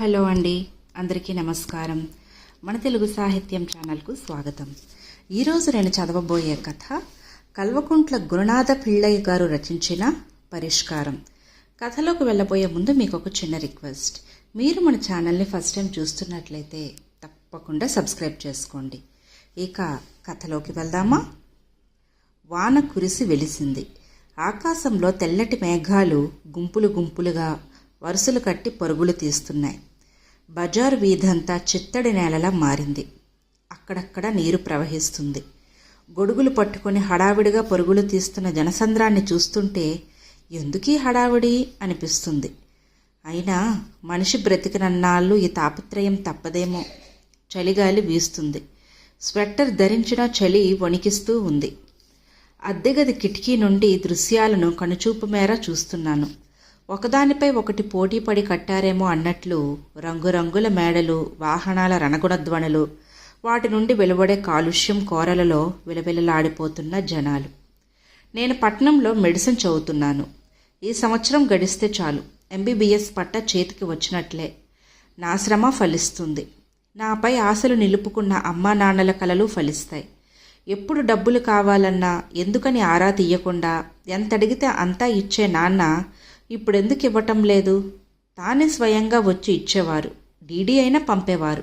Hello అండి అందరికీ నమస్కారం. మన తెలుగు సాహిత్యం ఛానల్కు స్వాగతం. ఈరోజు నేను చదవబోయే కథ కల్వకుంట్ల గురునాథ పిళ్ళయ్య గారు రచించిన పరిష్కారం. కథలోకి వెళ్ళబోయే ముందు మీకు ఒక చిన్న రిక్వెస్ట్. మీరు మన ఛానల్ని ఫస్ట్ టైం చూస్తున్నట్లయితే తప్పకుండా సబ్స్క్రైబ్ చేసుకోండి. ఇక కథలోకి వెళ్దామా? వాన కురిసి వెలిసింది. ఆకాశంలో తెల్లటి మేఘాలు గుంపులు గుంపులుగా వరుసలు కట్టి పరుగులు తీస్తున్నాయి. బజార్ వీధంతా చిత్తడి నేలలా మారింది. అక్కడక్కడ నీరు ప్రవహిస్తుంది. గొడుగులు పట్టుకొని హడావిడిగా పరుగులు తీస్తున్న జనసంద్రాన్ని చూస్తుంటే ఎందుకీ హడావిడి అనిపిస్తుంది. అయినా మనిషి బ్రతికినన్నాళ్ళు ఈ తాపత్రయం తప్పదేమో. చలిగాలి వీస్తుంది. స్వెట్టర్ ధరించిన చలి వణికిస్తూ ఉంది. అద్దెగది కిటికీ నుండి దృశ్యాలను కనుచూపు మేర చూస్తున్నాను. ఒకదానిపై ఒకటి పోటీపడి కట్టారేమో అన్నట్లు రంగురంగుల మేడలు వాహనాల రణగుణధ్వనులు వాటి నుండి వెలువడే కాలుష్యం కోరలలో విలవిలలాడిపోతున్న జనాలు. నేను పట్నంలో మెడిసిన్ చదువుతున్నాను. ఈ సంవత్సరం గడిస్తే చాలు. ఎంబీబీఎస్ పట్ట చేతికి వచ్చినట్లే. నా శ్రమ ఫలిస్తుంది. నాపై ఆశలు నిలుపుకున్న అమ్మా నాన్నల కలలు ఫలిస్తాయి. ఎప్పుడు డబ్బులు కావాలన్నా ఎందుకని ఆరా తీయకుండా ఎంత అడిగితే అంతా ఇచ్చే నాన్న ఇప్పుడెందుకు ఇవ్వటం లేదు? తానే స్వయంగా వచ్చి ఇచ్చేవారు. డీడీ అయినా పంపేవారు.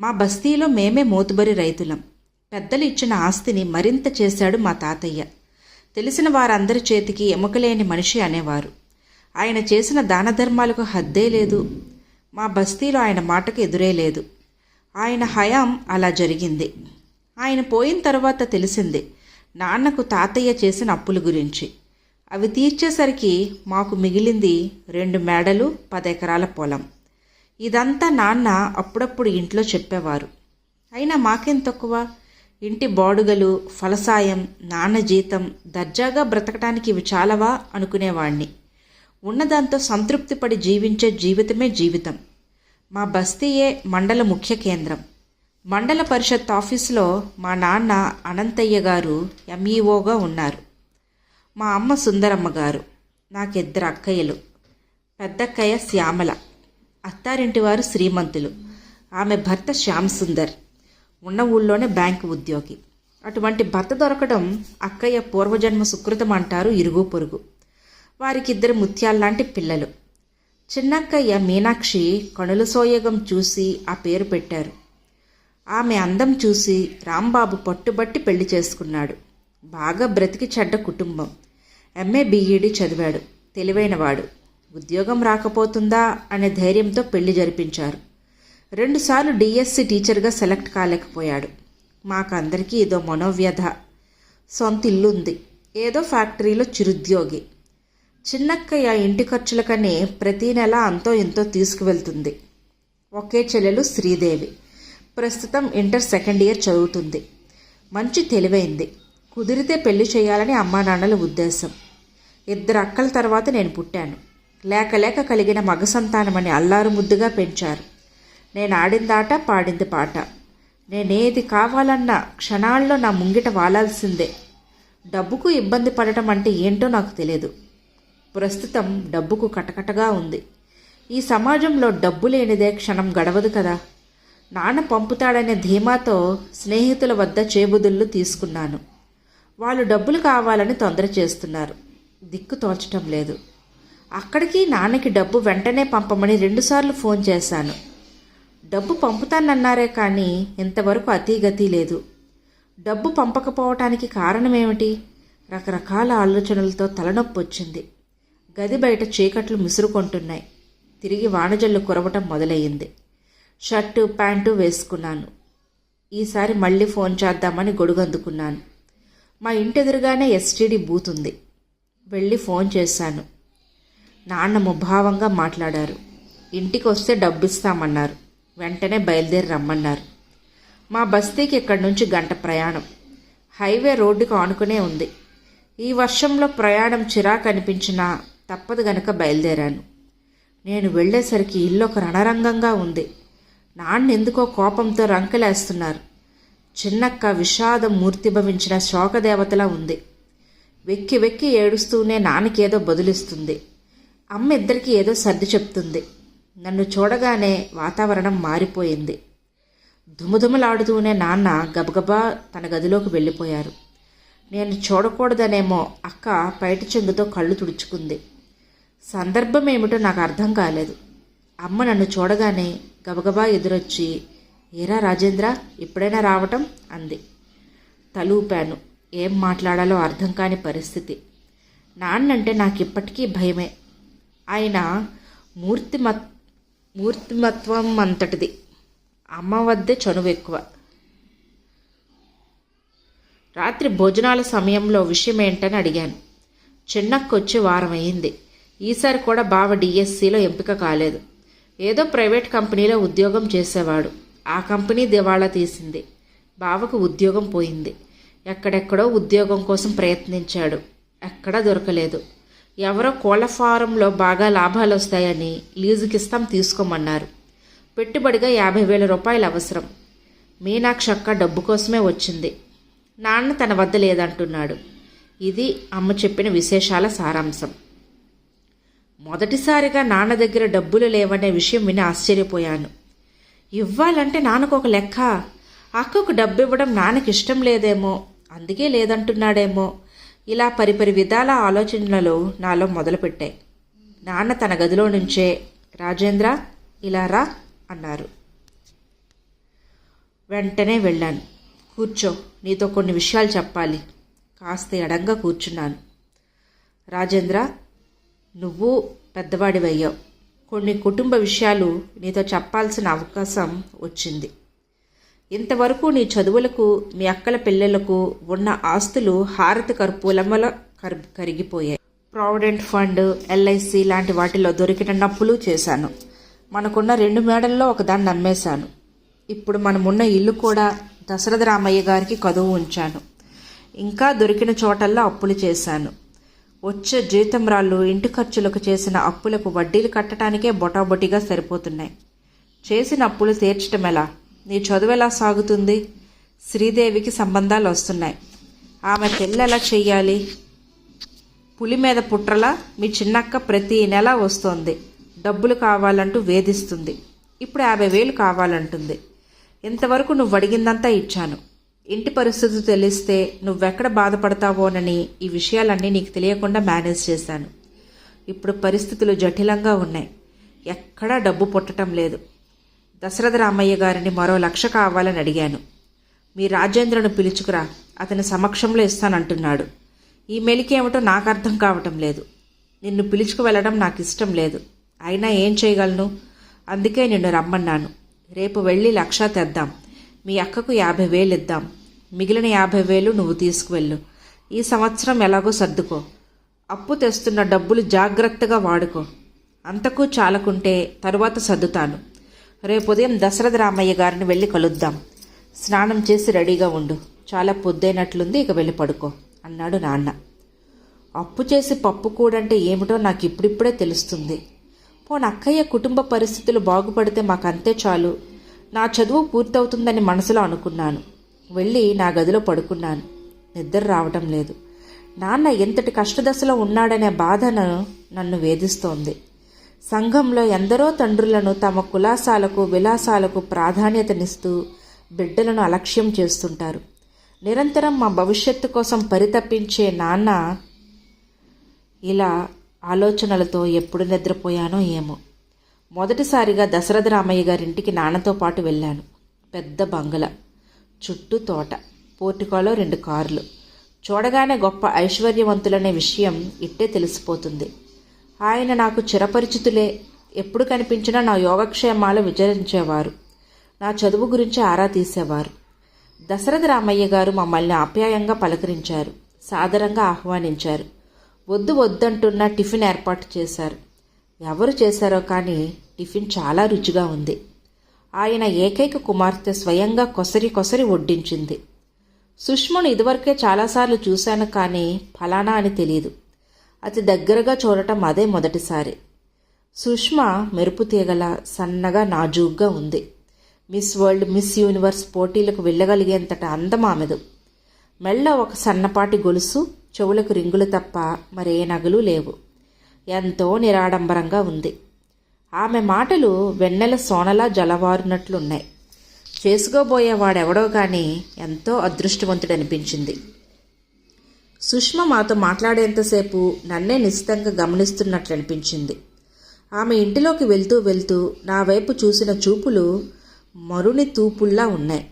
మా బస్తీలో మేమే మోతుబరి రైతులం. పెద్దలు ఇచ్చిన ఆస్తిని మరింత చేశాడు మా తాతయ్య. తెలిసిన వారందరి చేతికి ఎముకలేని మనిషి అనేవారు. ఆయన చేసిన దాన ధర్మాలకు హద్దే లేదు. మా బస్తీలో ఆయన మాటకు ఎదురే లేదు. ఆయన హయాం అలా జరిగింది. ఆయన పోయిన తర్వాత తెలిసింది నాన్నకు తాతయ్య చేసిన అప్పుల గురించి. అవి తీర్చేసరికి మాకు మిగిలింది రెండు మేడలు పదెకరాల పొలం. ఇదంతా నాన్న అప్పుడప్పుడు ఇంట్లో చెప్పేవారు. అయినా మాకేం తక్కువ? ఇంటి బాడుగలు ఫలసాయం నాన్న జీతం దర్జాగా బ్రతకటానికి ఇవి చాలవా అనుకునేవాణ్ణి. ఉన్నదాంతో సంతృప్తిపడి జీవించే జీవితమే జీవితం. మా బస్తీయే మండల ముఖ్య కేంద్రం. మండల పరిషత్ ఆఫీసులో మా నాన్న అనంతయ్య గారు ఎంఈఓగా ఉన్నారు. మా అమ్మ సుందరమ్మ గారు నాకిద్దరు అక్కయ్యలు పెద్దక్కయ్య శ్యామల అత్తారింటి వారు శ్రీమంతులు. ఆమె భర్త శ్యామ్ సుందర్ ఉన్న ఊళ్ళోనే బ్యాంకు ఉద్యోగి. అటువంటి భర్త దొరకడం అక్కయ్య పూర్వజన్మ సుకృతం అంటారు ఇరుగు పొరుగు. వారికిద్దరు ముత్యాల్లాంటి పిల్లలు. చిన్నక్కయ్య మీనాక్షి కనుల సోయగం చూసి ఆ పేరు పెట్టారు. ఆమె అందం చూసి రాంబాబు పట్టుబట్టి పెళ్ళి చేసుకున్నాడు. బాగా బ్రతికి చెడ్డ కుటుంబం. ఎంఏ బీఈడి చదివాడు. తెలివైనవాడు. ఉద్యోగం రాకపోతుందా అనే ధైర్యంతో పెళ్ళి జరిపించారు. రెండుసార్లు డిఎస్సి టీచర్గా సెలెక్ట్ కాలేకపోయాడు. మాకందరికీ ఏదో మనోవ్యధ. సొంత ఇల్లుంది ఏదో ఫ్యాక్టరీలో చిరుద్యోగి. చిన్నక్కయ్య ఇంటి ఖర్చులకని ప్రతీ నెల అంతో ఇంతో తీసుకువెళ్తుంది. ఒకే చెల్లెలు శ్రీదేవి. ప్రస్తుతం ఇంటర్ సెకండ్ ఇయర్ చదువుతుంది. మంచి తెలివైంది. కుదిరితే పెళ్ళి చేయాలని అమ్మా నాన్నల ఉద్దేశం. ఇద్దరు అక్కల తర్వాత నేను పుట్టాను. లేక లేక కలిగిన మగ సంతానమని అల్లారు ముద్దుగా పెంచారు. నేను ఆడిందాట పాడింది పాట. నేనేది కావాలన్నా క్షణాల్లో నా ముంగిట వాలాల్సిందే. డబ్బుకు ఇబ్బంది పడటం అంటే ఏంటో నాకు తెలియదు. ప్రస్తుతం డబ్బుకు కటకటగా ఉంది. ఈ సమాజంలో డబ్బు లేనిదే క్షణం గడవదు కదా. నాన్న పంపుతాడనే ధీమాతో స్నేహితుల వద్ద చేబుదుళ్ళు తీసుకున్నాను. వాళ్ళు డబ్బులు కావాలని తొందర చేస్తున్నారు. దిక్కు తోచటం లేదు. అక్కడికి నాన్నకి డబ్బు వెంటనే పంపమని రెండుసార్లు ఫోన్ చేశాను. డబ్బు పంపుతానన్నారే కానీ ఇంతవరకు అతీగతి లేదు. డబ్బు పంపకపోవటానికి కారణమేమిటి? రకరకాల ఆలోచనలతో తలనొప్పి వచ్చింది. గది బయట చీకట్లు ముసురుకుంటున్నాయి. తిరిగి వానజల్లు కురవటం మొదలయ్యింది. షర్టు ప్యాంటు వేసుకున్నాను. ఈసారి మళ్ళీ ఫోన్ చేద్దామని గొడుగందుకున్నాను. మా ఇంటెదురుగానే ఎస్టీడీ బూత్ ఉంది. వెళ్ళి ఫోన్ చేశాను. నాన్న ముభావంగా మాట్లాడారు. ఇంటికి వస్తే డబ్బిస్తామన్నారు. వెంటనే బయలుదేరి రమ్మన్నారు. మా బస్తీకి ఇక్కడి నుంచి గంట ప్రయాణం. హైవే రోడ్డుకు ఆనుకునే ఉంది. ఈ వర్షంలో ప్రయాణం చిరాకు అనిపించినా తప్పదు గనక బయలుదేరాను. నేను వెళ్ళేసరికి ఇల్లు ఒక రణరంగంగా ఉంది. నాన్న ఎందుకో కోపంతో రంకెలేస్తున్నారు. చిన్నక్క విషాదం మూర్తిభవించిన శోకదేవతలా ఉంది. వెక్కి వెక్కి ఏడుస్తూనే నాన్నకి ఏదో బదులిస్తుంది. అమ్మ ఇద్దరికి ఏదో సర్ది చెప్తుంది. నన్ను చూడగానే వాతావరణం మారిపోయింది. దుమదుమలాడుతూనే నాన్న గబగబా తన గదిలోకి వెళ్ళిపోయారు. నేను చూడకూడదనేమో అక్క పైట చెంగుతో కళ్ళు తుడుచుకుంది. సందర్భం ఏమిటో నాకు అర్థం కాలేదు. అమ్మ నన్ను చూడగానే గబగబా ఎదురొచ్చి ఏరా రాజేంద్ర ఇప్పుడైనా రావటం? అంది. తలూపాను. ఏం మాట్లాడాలో అర్థం కాని పరిస్థితి. నాన్నంటే నాకు ఇప్పటికీ భయమే. ఆయన మూర్తిమత్ మూర్తిమత్వం అంతటిది అమ్మ వద్దే చనువు ఎక్కువ రాత్రి భోజనాల సమయంలో విషయం ఏంటని అడిగాను. చిన్నక్కొచ్చి వారం అయింది ఈసారి కూడా బావ డిఎస్సిలో ఎంపిక కాలేదు. ఏదో ప్రైవేట్ కంపెనీలో ఉద్యోగం చేసేవాడు. ఆ కంపెనీ దివాళా తీసింది. బావకు ఉద్యోగం పోయింది. ఎక్కడెక్కడో ఉద్యోగం కోసం ప్రయత్నించాడు. ఎక్కడా దొరకలేదు. ఎవరో కోళ్ళ ఫారంలో బాగా లాభాలు వస్తాయని లీజుకిస్తాం తీసుకోమన్నారు. పెట్టుబడిగా యాభై వేల రూపాయలు అవసరం. మీనాక్షి అక్క డబ్బు కోసమే వచ్చింది. నాన్న తన వద్ద లేదంటున్నాడు. ఇది అమ్మ చెప్పిన విశేషాల సారాంశం. మొదటిసారిగా నాన్న దగ్గర డబ్బులు లేవనే విషయం విని ఆశ్చర్యపోయాను. ఇవ్వాలంటే నాన్నకు ఒక లెక్క. అక్కకు డబ్బు ఇవ్వడం నాన్నకి ఇష్టం లేదేమో. అందుకే లేదంటున్నాడేమో. ఇలా పరిపరి విధాల ఆలోచనలు నాలో మొదలుపెట్టాయి నాన్న తన గదిలో నుంచే రాజేంద్ర ఇలా రా అన్నారు. వెంటనే వెళ్ళాను. కూర్చో నీతో కొన్ని విషయాలు చెప్పాలి. కాస్త ఎడంగా కూర్చున్నాను. రాజేంద్ర నువ్వు పెద్దవాడివయ్యావు. కొన్ని కుటుంబ విషయాలు నీతో చెప్పాల్సిన అవకాశం వచ్చింది. ఇంతవరకు నీ చదువులకు మీ అక్కల పిల్లలకు ఉన్న ఆస్తులు హారతి కర్పూలమల కర్ కరిగిపోయాయి. ప్రావిడెంట్ ఫండ్ ఎల్ఐసి లాంటి వాటిలో దొరికిన నప్పులు చేశాను. మనకున్న రెండు మేడల్లో ఒకదాన్ని నమ్మేశాను. ఇప్పుడు మనమున్న ఇల్లు కూడా దశరథ రామయ్య గారికి కదువు ఉంచాను. ఇంకా దొరికిన చోటల్లా అప్పులు చేశాను. వచ్చే జీతం రాళ్ళు ఇంటి ఖర్చులకు చేసిన అప్పులకు వడ్డీలు కట్టడానికే బొటాబొటిగా సరిపోతున్నాయి. చేసిన అప్పులు తీర్చటం ఎలా? నీ చదువు ఎలా సాగుతుంది? శ్రీదేవికి సంబంధాలు వస్తున్నాయి. ఆమె పెళ్ళి ఎలా చెయ్యాలి? పులి మీద పుట్రలా మీ చిన్నక్క ప్రతి నెల వస్తోంది. డబ్బులు కావాలంటూ వేధిస్తుంది. ఇప్పుడు యాభై వేలు కావాలంటుంది. ఇంతవరకు నువ్వు అడిగిందంతా ఇచ్చాను. ఇంటి పరిస్థితి తెలిస్తే నువ్వెక్కడ బాధపడతావోనని ఈ విషయాలన్నీ నీకు తెలియకుండా మేనేజ్ చేశాను. ఇప్పుడు పరిస్థితులు జటిలంగా ఉన్నాయి. ఎక్కడా డబ్బు పుట్టడం లేదు. దశరథ రామయ్య గారిని మరో లక్ష కావాలని అడిగాను. మీ రాజేంద్రను పిలుచుకురా అతని సమక్షంలో ఇస్తానంటున్నాడు. ఈ మెలికేమిటో నాకు అర్థం కావటం లేదు. నిన్ను పిలుచుకు వెళ్ళడం నాకు ఇష్టం లేదు. అయినా ఏం చేయగలను? అందుకే నిన్ను రమ్మన్నాను. రేపు వెళ్ళి లక్ష తెద్దాం. మీ అక్కకు యాభై వేలు ఇద్దాం. మిగిలిన యాభై వేలు నువ్వు తీసుకువెళ్ళు. ఈ సంవత్సరం ఎలాగో సర్దుకో. అప్పు తెస్తున్న డబ్బులు జాగ్రత్తగా వాడుకో. అంతకు చాలకుంటే తరువాత సర్దుతాను. రేపు ఉదయం దశరథ రామయ్య గారిని వెళ్ళి కలుద్దాం. స్నానం చేసి రెడీగా ఉండు. చాలా పొద్దైనట్లుంది ఇక వెళ్ళి పడుకో అన్నాడు నాన్న. అప్పు చేసి పప్పు కూడంటే ఏమిటో నాకు ఇప్పుడిప్పుడే తెలుస్తుంది. పోన అక్కయ్య కుటుంబ పరిస్థితులు బాగుపడితే మాకంతే చాలు. నా చదువు పూర్తవుతుందని మనసులో అనుకున్నాను. వెళ్ళి నా గదిలో పడుకున్నాను. నిద్ర రావటం లేదు. నాన్న ఎంతటి కష్టదశలో ఉన్నాడనే బాధను నన్ను వేధిస్తోంది. సంఘంలో ఎందరో తండ్రులను తమ కులాసాలకు విలాసాలకు ప్రాధాన్యతనిస్తూ బిడ్డలను అలక్ష్యం చేస్తుంటారు. నిరంతరం మా భవిష్యత్తు కోసం పరితపించే నాన్న ఇలా ఆలోచనలతో ఎప్పుడు నిద్రపోయానో ఏమో. మొదటిసారిగా దశరథ రామయ్య గారింటికి నాన్నతో పాటు వెళ్ళాను. పెద్ద బంగళ చుట్టూ తోట పోర్టికోలో రెండు కార్లు. చూడగానే గొప్ప ఐశ్వర్యవంతులనే విషయం ఇట్టే తెలిసిపోతుంది. ఆయన నాకు చిరపరిచితులే. ఎప్పుడు కనిపించినా నా యోగక్షేమాలు విచారించేవారు. నా చదువు గురించి ఆరా తీసేవారు. దశరథ రామయ్య గారు మమ్మల్ని ఆప్యాయంగా పలకరించారు. సాదరంగా ఆహ్వానించారు. వద్దు వద్దంటున్న టిఫిన్ ఏర్పాటు చేశారు. ఎవరు చేశారో కానీ టిఫిన్ చాలా రుచిగా ఉంది. ఆయన ఏకైక కుమార్తె స్వయంగా కొసరి కొసరి వడ్డించింది. సుష్మను ఇదివరకే చాలాసార్లు చూశాను కానీ ఫలానా అని తెలియదు అతి దగ్గరగా చూడటం అదే మొదటిసారి. సుష్మ మెరుపు తీగల సన్నగా నాజూగ్గా ఉంది. మిస్ వరల్డ్ మిస్ యూనివర్స్ పోటీలకు వెళ్ళగలిగేంతట అందం ఆమెదు. మెళ్ళ ఒక సన్నపాటి గొలుసు చెవులకు రింగులు తప్ప మరే నగలు లేవు. ఎంతో నిరాడంబరంగా ఉంది. ఆమె మాటలు వెన్నెల సోనలా జలవారునట్లున్నాయి. చేసుకోబోయేవాడెవడో కానీ ఎంతో అదృష్టవంతుడనిపించింది. సుష్మ మాతో మాట్లాడేంతసేపు నన్నే నిశ్చితంగా గమనిస్తున్నట్లు అనిపించింది. ఆమె ఇంటిలోకి వెళ్తూ వెళ్తూ నా వైపు చూసిన చూపులు మరుని తూపుల్లా ఉన్నాయి.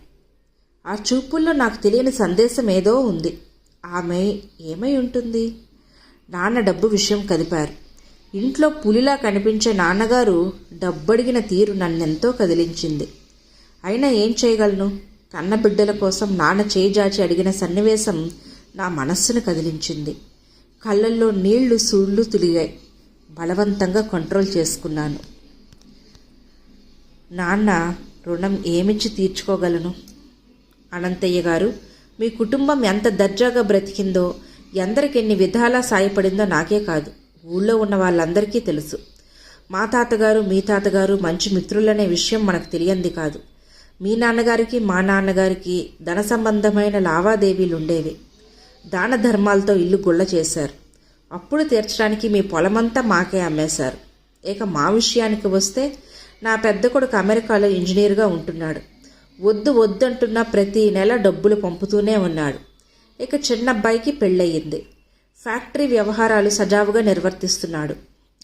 ఆ చూపుల్లో నాకు తెలియని సందేశం ఏదో ఉంది. ఆమె ఏమై ఉంటుంది? నాన్న డబ్బు విషయం కదిపారు. ఇంట్లో పులిలా కనిపించే నాన్నగారు డబ్బడిగిన తీరు నన్నెంతో కదిలించింది. అయినా ఏం చేయగలను? కన్నబిడ్డల కోసం నాన్న చేయి జాచి అడిగిన సన్నివేశం నా మనస్సును కదిలించింది. కళ్ళల్లో నీళ్ళు సూళ్ళు తులిగాయి బలవంతంగా కంట్రోల్ చేసుకున్నాను. నాన్న రుణం ఏమిచ్చి తీర్చుకోగలను? అనంతయ్య గారు మీ కుటుంబం ఎంత దర్జాగా బ్రతికిందో ఎందరికి ఎన్ని విధాలా సాయపడిందో నాకే కాదు. ఊళ్ళో ఉన్న వాళ్ళందరికీ తెలుసు. మా తాతగారు మీ తాతగారు మంచి మిత్రులనే విషయం మనకు తెలియంది కాదు. మీ నాన్నగారికి మా నాన్నగారికి ధన సంబంధమైన లావాదేవీలు ఉండేవి దాన ధర్మాలతో ఇల్లు గుళ్ళ చేశారు. అప్పుడు తీర్చడానికి మీ పొలమంతా మాకే అమ్మేశారు. ఇక మా విషయానికి వస్తే నా పెద్ద కొడుకు అమెరికాలో ఇంజనీర్గా ఉంటున్నాడు. వద్దు వద్దంటున్న ప్రతి నెల డబ్బులు పంపుతూనే ఉన్నాడు. ఇక చిన్న అబ్బాయికి పెళ్ళయింది. ఫ్యాక్టరీ వ్యవహారాలు సజావుగా నిర్వర్తిస్తున్నాడు.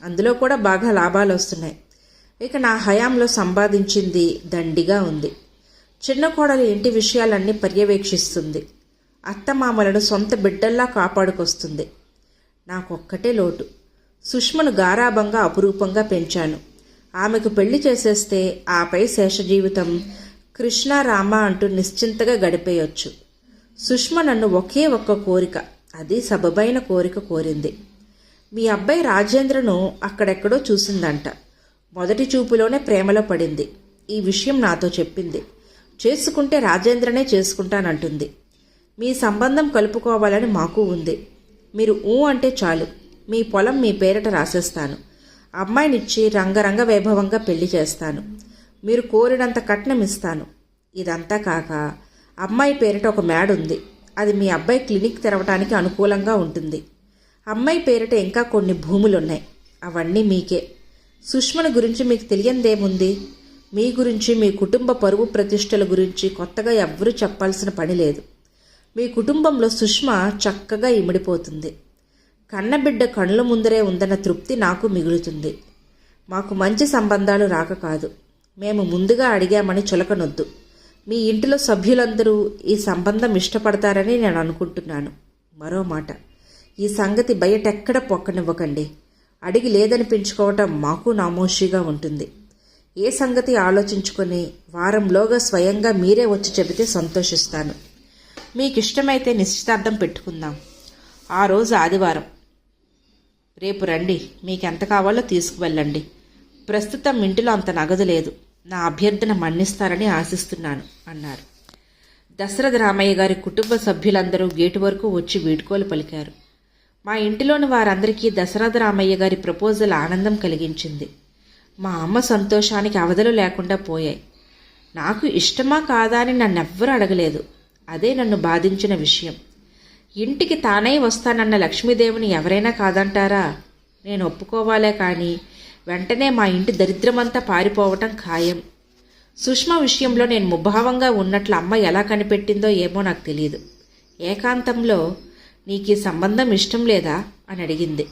అందులో కూడా బాగా లాభాలు వస్తున్నాయి. ఇక నా హయాంలో సంపాదించింది దండిగా ఉంది. చిన్న కోడలు ఇంటి విషయాలన్నీ పర్యవేక్షిస్తుంది. అత్తమామలను సొంత బిడ్డల్లా కాపాడుకొస్తుంది. నాకొక్కటే లోటు. సుష్మను గారాభంగా అపురూపంగా పెంచాను. ఆమెకు పెళ్ళి చేసేస్తే ఆపై శేష జీవితం కృష్ణ రామ అంటూ నిశ్చింతగా గడిపేయొచ్చు. సుష్మ నన్ను ఒకే ఒక్క కోరిక అది సబబైన కోరిక కోరింది. మీ అబ్బాయి రాజేంద్రను అక్కడెక్కడో చూసిందంట. మొదటి చూపులోనే ప్రేమలో పడింది. ఈ విషయం నాతో చెప్పింది. చేసుకుంటే రాజేంద్రనే చేసుకుంటానంటుంది. మీ సంబంధం కలుపుకోవాలని మాకు ఉంది. మీరు ఊ అంటే చాలు. మీ పొలం మీ పేరట రాసేస్తాను. అమ్మాయినిచ్చి రంగరంగ వైభవంగా పెళ్ళి చేస్తాను. మీరు కోరినంత కట్నం ఇస్తాను. ఇదంతా కాక అమ్మాయి పేరిట ఒక మ్యాడ్ ఉంది అది మీ అబ్బాయి క్లినిక్ తెరవటానికి అనుకూలంగా ఉంటుంది. అమ్మాయి పేరిట ఇంకా కొన్ని భూములున్నాయి. అవన్నీ మీకే. సుష్మను గురించి మీకు తెలియందేముంది? మీ గురించి మీ కుటుంబ పరువు ప్రతిష్టల గురించి కొత్తగా ఎవ్వరూ చెప్పాల్సిన పని లేదు. మీ కుటుంబంలో సుష్మ చక్కగా ఇమిడిపోతుంది. కన్నబిడ్డ కళ్ళ ముందరే ఉందన్న తృప్తి నాకు మిగులుతుంది. మాకు మంచి సంబంధాలు రాక కాదు. మేము ముందుగా అడిగామని చులకనొద్దు. మీ ఇంటిలో సభ్యులందరూ ఈ సంబంధం ఇష్టపడతారని నేను అనుకుంటున్నాను. మరో మాట. ఈ సంగతి బయటెక్కడ పొక్కనివ్వకండి. అడిగి లేదనిపించుకోవటం మాకు నామోషిగా ఉంటుంది. ఏ సంగతి ఆలోచించుకొని వారంలోగా స్వయంగా మీరే వచ్చి చెబితే సంతోషిస్తాను. మీకు ఇష్టమైతే నిశ్చితార్థం పెట్టుకుందాం. ఆ రోజు ఆదివారం. రేపు రండి. మీకు ఎంత కావాలో తీసుకువెళ్ళండి. ప్రస్తుతం ఇంటిలో అంత నగదు లేదు. నా అభ్యర్థన మన్నిస్తారని ఆశిస్తున్నాను అన్నారు. దశరథ రామయ్య గారి కుటుంబ సభ్యులందరూ గేటు వరకు వచ్చి వీడ్కోలు పలికారు. మా ఇంటిలోని వారందరికీ దశరథ రామయ్య గారి ప్రపోజల్ ఆనందం కలిగించింది. మా అమ్మ సంతోషానికి అవధులు లేకుండా పోయాయి. నాకు ఇష్టమా కాదా అని నన్నెవ్వరూ అడగలేదు. అదే నన్ను బాధించిన విషయం. ఇంటికి తానై వస్తానన్న లక్ష్మీదేవిని ఎవరైనా కాదంటారా? నేను ఒప్పుకోవాలే కానీ వెంటనే మా ఇంటి దరిద్రమంతా పారిపోవటం ఖాయం. సుష్మ విషయంలో నేను ముభావంగా ఉన్నట్లు అమ్మ ఎలా కనిపెట్టిందో ఏమో నాకు తెలియదు. ఏకాంతంలో నీకు ఈ సంబంధం ఇష్టం లేదా? అని అడిగింది.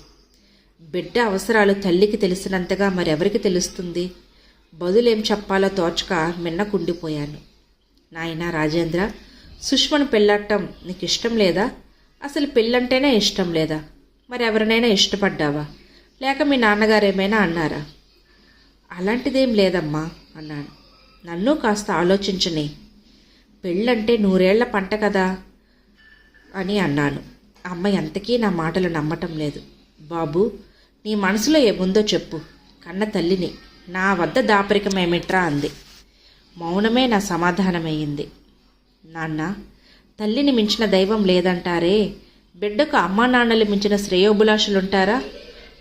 బిడ్డ అవసరాలు తల్లికి తెలిసినంతగా మరెవరికి తెలుస్తుంది? బదులేం చెప్పాలో తోచక మిన్నకుండిపోయాను నాయనా రాజేంద్ర సుష్మను పెళ్ళాడటం నీకు ఇష్టం లేదా? అసలు పెళ్ళంటేనే ఇష్టం లేదా? మరి ఎవరినైనా ఇష్టపడ్డావా? లేక మీ నాన్నగారు ఏమైనా అన్నారా? అలాంటిదేం లేదమ్మా అన్నాను. నన్ను కాస్త ఆలోచించని. పెళ్ళంటే నూరేళ్ళ పంట కదా అని అన్నాను. అమ్మ ఎంతకీ నా మాటలు నమ్మటం లేదు. బాబు నీ మనసులో ఏముందో చెప్పు. కన్న తల్లిని నా వద్ద దాపరికమేమిట్రా అంది. మౌనమే నా సమాధానమయ్యింది. నాన్న తల్లిని మించిన దైవం లేదంటారే. బిడ్డకు అమ్మా నాన్నలు మించిన శ్రేయోభిలాషులుంటారా?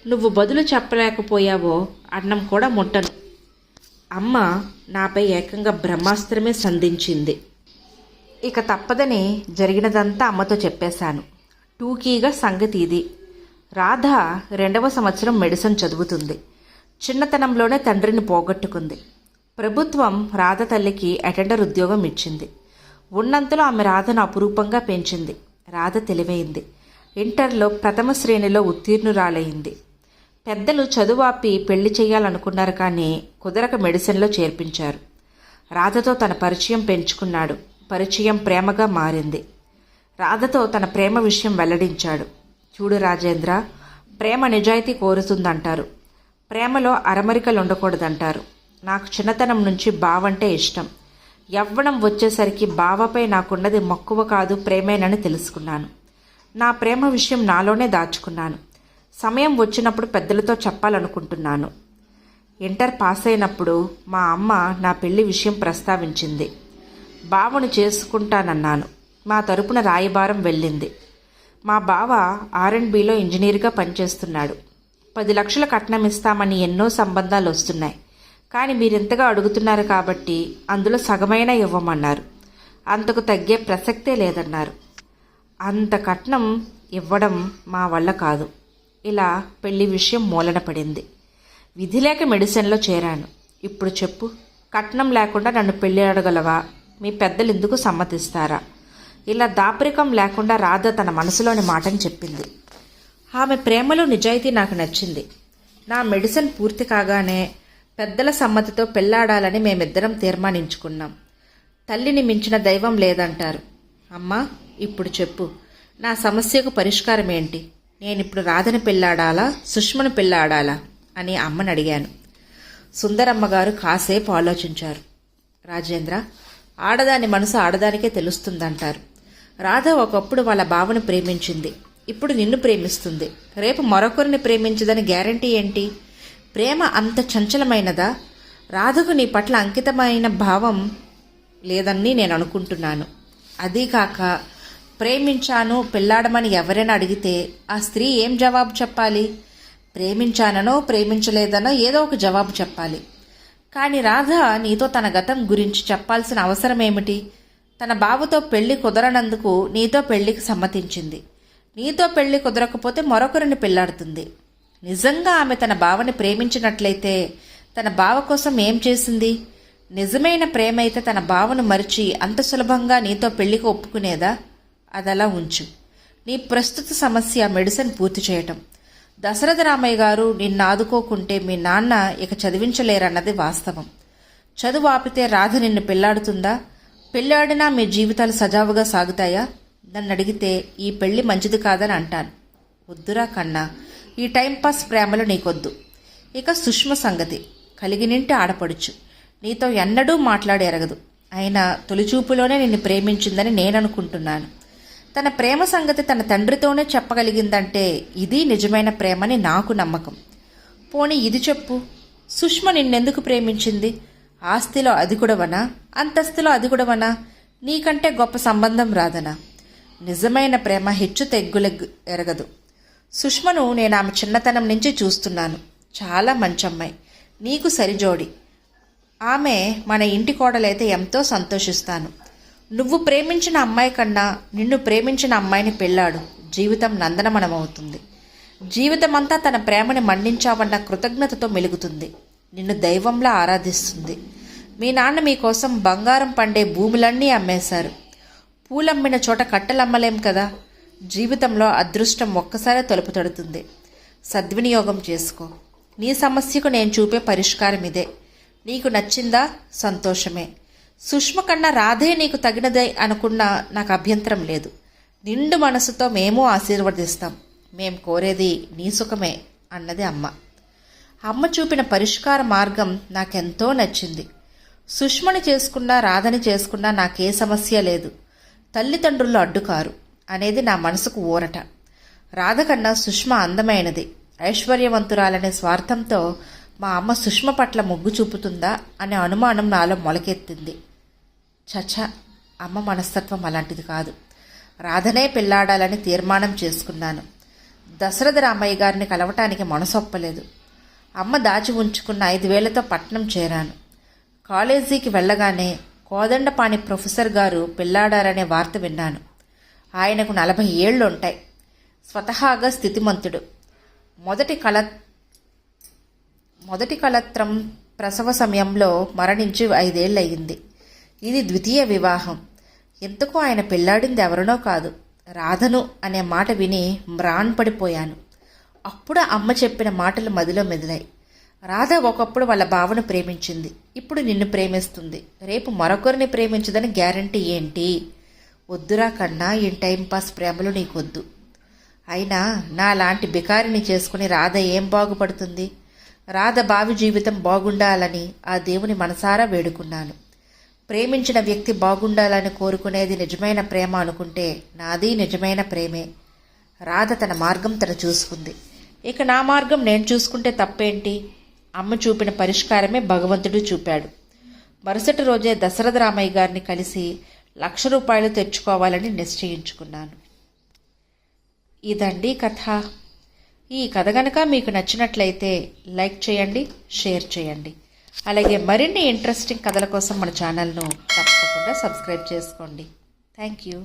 నువ్వు బదులు చెప్పలేకపోయావో అన్నం కూడా ముట్టను. అమ్మ నాపై ఏకంగా బ్రహ్మాస్త్రమే సంధించింది. ఇక తప్పదని జరిగినదంతా అమ్మతో చెప్పేశాను. టూకీగా సంగతి ఇది. రాధ రెండవ సంవత్సరం మెడిసిన్ చదువుతుంది. చిన్నతనంలోనే తండ్రిని పోగొట్టుకుంది. ప్రభుత్వం రాధ తల్లికి అటెండర్ ఉద్యోగం ఇచ్చింది. ఉన్నంతలో ఆమె రాధను అపురూపంగా పెంచింది. రాధ తెలివైంది. ఇంటర్లో ప్రథమ శ్రేణిలో ఉత్తీర్ణురాలయ్యింది పెద్దలు చదువు ఆపి పెళ్ళి చేయాలనుకున్నారు కానీ కుదరక మెడిసిన్లో చేర్పించారు. రాధతో తన పరిచయం పెంచుకున్నాడు. పరిచయం ప్రేమగా మారింది. రాధతో తన ప్రేమ విషయం వెల్లడించాడు. చూడు రాజేంద్ర ప్రేమ నిజాయితీ కోరుతుందంటారు. ప్రేమలో అరమరికలు ఉండకూడదంటారు నాకు చిన్నతనం నుంచి బావంటే ఇష్టం. యవ్వనం వచ్చేసరికి బావపై నాకున్నది మక్కువ కాదు ప్రేమేనని తెలుసుకున్నాను. నా ప్రేమ విషయం నాలోనే దాచుకున్నాను. సమయం వచ్చినప్పుడు పెద్దలతో చెప్పాలనుకుంటున్నాను. ఇంటర్ పాస్ అయినప్పుడు మా అమ్మ నా పెళ్ళి విషయం ప్రస్తావించింది. బావను చేసుకుంటానన్నాను. మా తరపున రాయబారం వెళ్ళింది. మా బావ ఆర్ఎండ్బిలో ఇంజనీర్గా పనిచేస్తున్నాడు. పది లక్షల కట్నం ఇస్తామని ఎన్నో సంబంధాలు వస్తున్నాయి కానీ మీరింతగా అడుగుతున్నారు కాబట్టి అందులో సగమైనా ఇవ్వమన్నారు. అంతకు తగ్గే ప్రసక్తే లేదన్నారు. అంత కట్నం ఇవ్వడం మా వల్ల కాదు. ఇలా పెళ్ళి విషయం మూలన పడింది. విధి లేక మెడిసిన్లో చేరాను. ఇప్పుడు చెప్పు కట్నం లేకుండా నన్ను పెళ్ళి అడగలవా? మీ పెద్దలు ఎందుకు సమ్మతిస్తారా? ఇలా దాపరికం లేకుండా రాధ తన మనసులోని మాటని చెప్పింది. ఆమె ప్రేమలో నిజాయితీ నాకు నచ్చింది. నా మెడిసిన్ పూర్తి కాగానే పెద్దల సమ్మతితో పెళ్ళాడాలని మేమిద్దరం తీర్మానించుకున్నాం. తల్లిని మించిన దైవం లేదంటారు. అమ్మా ఇప్పుడు చెప్పు. నా సమస్యకు పరిష్కారం ఏంటి నేనిప్పుడు రాధని పెళ్ళాడాలా సుష్మను పెళ్ళాడాలా అని అమ్మని అడిగాను. సుందరమ్మ గారు కాసేపు ఆలోచించారు. రాజేంద్ర ఆడదాని మనసు ఆడదానికే తెలుస్తుందంటారు. రాధ ఒకప్పుడు వాళ్ళ బావను ప్రేమించింది. ఇప్పుడు నిన్ను ప్రేమిస్తుంది. రేపు మరొకరిని ప్రేమించదని గ్యారంటీ ఏంటి? ప్రేమ అంత చంచలమైనదా? రాధకు నీ పట్ల అంకితమైన భావం లేదని నేను అనుకుంటున్నాను. అదీకాక ప్రేమించాను పెళ్ళాడమని ఎవరైనా అడిగితే ఆ స్త్రీ ఏం జవాబు చెప్పాలి? ప్రేమించాననో ప్రేమించలేదనో ఏదో ఒక జవాబు చెప్పాలి. కానీ రాధ నీతో తన గతం గురించి చెప్పాల్సిన అవసరం ఏమిటి తన బావతో పెళ్ళి కుదరనందుకు నీతో పెళ్ళికి సమ్మతించింది. నీతో పెళ్ళి కుదరకపోతే మరొకరిని పెళ్ళాడుతుంది. నిజంగా ఆమె తన బావని ప్రేమించినట్లయితే తన బావ కోసం ఏం చేసింది? నిజమైన ప్రేమ అయితే తన బావను మరిచి అంత సులభంగా నీతో పెళ్ళికి ఒప్పుకునేదా? అదలా ఉంచు. నీ ప్రస్తుత సమస్య మెడిసిన్ పూర్తి చేయటం. దశరథ రామయ్య గారు నిన్ను ఆదుకోకుంటే మీ నాన్న ఇక చదివించలేరన్నది వాస్తవం. చదువు ఆపితే రాధ నిన్ను పెళ్ళాడుతుందా? పెళ్ళాడినా మీ జీవితాలు సజావుగా సాగుతాయా? నన్ను అడిగితే ఈ పెళ్ళి మంచిది కాదని అంటాను. వద్దురా కన్నా. ఈ టైంపాస్ ప్రేమలు నీకొద్దు. ఇక సుష్మ సంగతి. కలిగినింటి ఆడపడుచు. నీతో ఎన్నడూ మాట్లాడి ఎరగదు. అయినా తొలిచూపులోనే నిన్ను ప్రేమించిందని నేననుకుంటున్నాను. తన ప్రేమ సంగతి తన తండ్రితోనే చెప్పగలిగిందంటే ఇది నిజమైన ప్రేమని నాకు నమ్మకం. పోనీ ఇది చెప్పు. సుష్మ నిన్నెందుకు ప్రేమించింది? ఆస్తిలో అధికుడవనా? అంతస్తులో అధికుడవనా? నీకంటే గొప్ప సంబంధం రాదనా? నిజమైన ప్రేమ హెచ్చు తెగ్గులెగ్గు ఎరగదు. సుష్మను నేను ఆమె చిన్నతనం నుంచి చూస్తున్నాను. చాలా మంచమ్మాయి. నీకు సరిజోడి. ఆమె మన ఇంటి కోడలైతే ఎంతో సంతోషిస్తాను. నువ్వు ప్రేమించిన అమ్మాయి కన్నా నిన్ను ప్రేమించిన అమ్మాయిని పెళ్ళాడు. జీవితం నందనమనమవుతుంది. జీవితమంతా తన ప్రేమని మన్నించావన్న కృతజ్ఞతతో మెలుగుతుంది. నిన్ను దైవంలా ఆరాధిస్తుంది. మీ నాన్న మీకోసం బంగారం పండే భూములన్నీ అమ్మేశారు. పూలమ్మిన చోట కట్టెలమ్మలేం కదా? జీవితంలో అదృష్టం ఒక్కసారి తలుపు తడుతుంది. సద్వినియోగం చేసుకో. నీ సమస్యకు నేను చూపే పరిష్కారం ఇదే. నీకు నచ్చిందా? సంతోషమే. సుష్మ కన్నా రాధే నీకు తగినదే అనుకున్నా నాకు అభ్యంతరం లేదు. నిండు మనసుతో మేము ఆశీర్వదిస్తాం. మేం కోరేది నీ సుఖమే అన్నది అమ్మ. అమ్మ చూపిన పరిష్కార మార్గం నాకెంతో నచ్చింది. సుష్మని చేసుకున్నా రాధని చేసుకున్నా నాకే సమస్య లేదు. తల్లిదండ్రులు అడ్డుకారు. అనేది నా మనసుకు ఊరట. రాధ కన్నా సుష్మ అందమైనది. ఐశ్వర్యవంతురాలనే స్వార్థంతో మా అమ్మ సుష్మ పట్ల మొగ్గు చూపుతుందా అనే అనుమానం నాలో మొలకెత్తింది. చచ అమ్మ మనస్తత్వం అలాంటిది కాదు. రాధనే పెళ్ళాడాలని తీర్మానం చేసుకున్నాను. దశరథ రామయ్య గారిని కలవటానికి మనసొప్పలేదు. అమ్మ దాచి ఉంచుకున్న ఐదు వేలతో పట్నం చేరాను. కాలేజీకి వెళ్ళగానే కోదండపాణి ప్రొఫెసర్ గారు పెళ్ళాడారనే వార్త విన్నాను. ఆయనకు నలభై ఏళ్ళు ఉంటాయి స్వతహాగా స్థితిమంతుడు. మొదటి కళ మొదటి కళత్రం ప్రసవ సమయంలో మరణించి ఐదేళ్ళయింది. ఇది ద్వితీయ వివాహం. ఎందుకు ఆయన పెళ్ళాడింది ఎవరినో కాదు. రాధను అనే మాట విని మ్రాన్ పడిపోయాను. అప్పుడు అమ్మ చెప్పిన మాటలు మదిలో మెదిలాయి. రాధ ఒకప్పుడు వాళ్ళ బావను ప్రేమించింది. ఇప్పుడు నిన్ను ప్రేమిస్తుంది. రేపు మరొకరిని ప్రేమించదని గ్యారంటీ ఏంటి? వద్దురా కన్నా ఈ టైంపాస్ ప్రేమలు నీకొద్దు. అయినా నా లాంటి బికారిని చేసుకుని రాధ ఏం బాగుపడుతుంది? రాధ భావి జీవితం బాగుండాలని ఆ దేవుని మనసారా వేడుకున్నాను. ప్రేమించిన వ్యక్తి బాగుండాలని కోరుకునేది నిజమైన ప్రేమ అనుకుంటే నాది నిజమైన ప్రేమే. రాధ తన మార్గం తను చూసుకుంది. ఇక నా మార్గం నేను చూసుకుంటే తప్పేంటి? అమ్మ చూపిన పరిష్కారమే భగవంతుడు చూపాడు. మరుసటి రోజే దశరథ రామయ్య గారిని కలిసి లక్ష రూపాయలు తెచ్చుకోవాలని నిశ్చయించుకున్నాను. ఇదండి కథ. ఈ కథ గనక మీకు నచ్చినట్లయితే లైక్ చేయండి షేర్ చేయండి. అలాగే మరిన్ని ఇంట్రెస్టింగ్ కథల కోసం మన ఛానల్ను తప్పకుండా సబ్స్క్రైబ్ చేసుకోండి. Thank you.